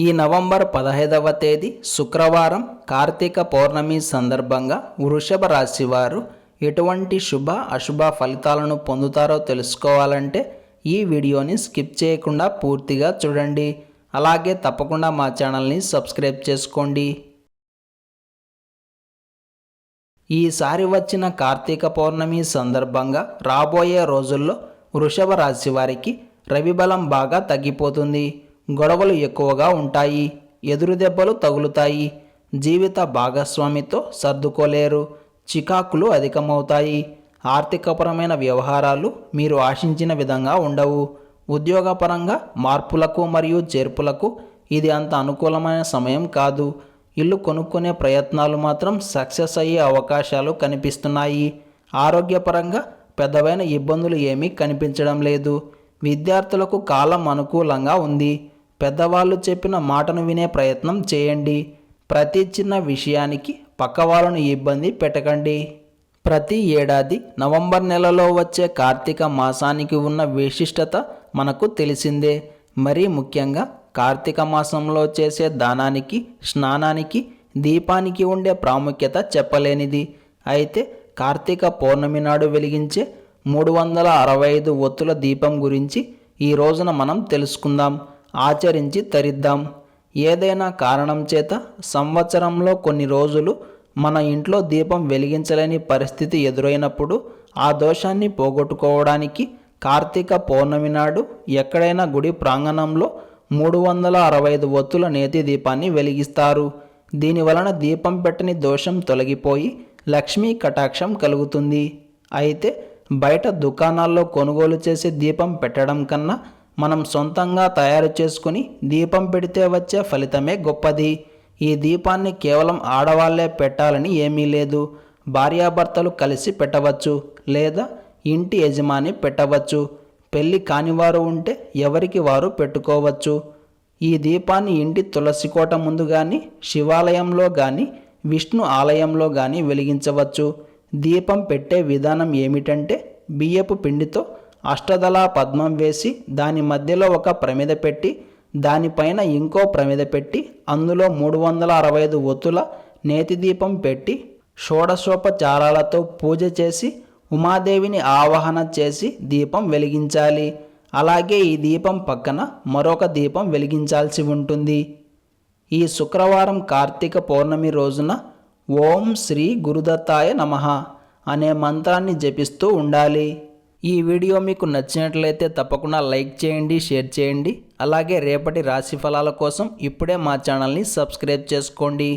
ఈ నవంబర్ పదహైదవ తేదీ శుక్రవారం కార్తీక పౌర్ణమి సందర్భంగా వృషభ రాశి వారు ఎటువంటి శుభ అశుభ ఫలితాలను పొందుతారో తెలుసుకోవాలంటే ఈ వీడియోని స్కిప్ చేయకుండా పూర్తిగా చూడండి. అలాగే తప్పకుండా మా ఛానల్ని సబ్స్క్రైబ్ చేసుకోండి. ఈసారి వచ్చిన కార్తీక పౌర్ణమి సందర్భంగా రాబోయే రోజుల్లో వృషభ రాశి వారికి రవిబలం బాగా తగ్గిపోతుంది. గొడవలు ఎక్కువగా ఉంటాయి ఎదురు దెబ్బలు తగులుతాయి జీవిత భాగస్వామితో సర్దుకోలేరు చికాకులు అధికమవుతాయి. ఆర్థికపరమైన వ్యవహారాలు మీరు ఆశించిన విధంగా ఉండవు. ఉద్యోగపరంగా మార్పులకు మరియు చేర్పులకు ఇది అంత అనుకూలమైన సమయం కాదు. ఇల్లు కొనుక్కునే ప్రయత్నాలు మాత్రం సక్సెస్ అయ్యే అవకాశాలు కనిపిస్తున్నాయి. ఆరోగ్యపరంగా పెద్దవైన ఇబ్బందులు ఏమీ కనిపించడం లేదు. విద్యార్థులకు కాలం అనుకూలంగా ఉంది. పెద్దవాళ్ళు చెప్పిన మాటను వినే ప్రయత్నం చేయండి. ప్రతి చిన్న విషయానికి పక్క వాళ్ళను ఇబ్బంది పెట్టకండి. ప్రతి ఏడాది నవంబర్ నెలలో వచ్చే కార్తీక మాసానికి ఉన్న విశిష్టత మనకు తెలిసిందే. మరీ ముఖ్యంగా కార్తీక మాసంలో చేసే దానానికి స్నానానికి దీపానికి ఉండే ప్రాముఖ్యత చెప్పలేనిది. అయితే కార్తీక పౌర్ణమి నాడు వెలిగించే మూడు వందల అరవై ఐదు ఒత్తుల దీపం గురించి ఈ రోజున మనం తెలుసుకుందాం. ఆచరించి తరిద్దాం. ఏదైనా కారణం చేత సంవత్సరంలో కొన్ని రోజులు మన ఇంట్లో దీపం వెలిగించలేని పరిస్థితి ఎదురైనప్పుడు ఆ దోషాన్ని పోగొట్టుకోవడానికి కార్తీక పౌర్ణమి నాడు ఎక్కడైనా గుడి ప్రాంగణంలో మూడు వందల అరవై ఐదు ఒత్తుల నేతి దీపాన్ని వెలిగిస్తారు. దీని వలన దీపం పెట్టని దోషం తొలగిపోయి లక్ష్మీ కటాక్షం కలుగుతుంది. అయితే బయట దుకాణాల్లో కొనుగోలు చేసే దీపం పెట్టడం కన్నా మనం సొంతంగా తయారు చేసుకుని దీపం పెడితే వచ్చే ఫలితమే గొప్పది. ఈ దీపాన్ని కేవలం ఆడవాళ్ళే పెట్టాలని ఏమీ లేదు. భార్యాభర్తలు కలిసి పెట్టవచ్చు లేదా ఇంటి యజమాని పెట్టవచ్చు. పెళ్ళి కానివారు ఉంటే ఎవరికి వారు పెట్టుకోవచ్చు. ఈ దీపాన్ని ఇంటి తులసి కోట ముందు కానీ శివాలయంలో కానీ విష్ణు ఆలయంలో కానీ వెలిగించవచ్చు. దీపం పెట్టే విధానం ఏమిటంటే బియ్యపు పిండితో అష్టదళ పద్మం వేసి దాని మధ్యలో ఒక ప్రమిద పెట్టి దానిపైన ఇంకో ప్రమిద పెట్టి అందులో మూడు వందల అరవై ఐదు ఒత్తుల నేతి దీపం పెట్టి షోడశోపచారాలతో పూజ చేసి ఉమాదేవిని ఆవాహన చేసి దీపం వెలిగించాలి. అలాగే ఈ దీపం పక్కన మరొక దీపం వెలిగించాల్సి ఉంటుంది. ఈ శుక్రవారం కార్తీక పౌర్ణమి రోజున ఓం శ్రీ గురుదత్తాయ నమః అనే మంత్రాన్ని జపిస్తూ ఉండాలి. ఈ వీడియో మీకు నచ్చినట్లయితే తప్పకుండా లైక్ చేయండి షేర్ చేయండి. అలాగే రేపటి రాశి ఫలాల కోసం ఇప్పుడే మా ఛానల్ని సబ్స్క్రైబ్ చేసుకోండి.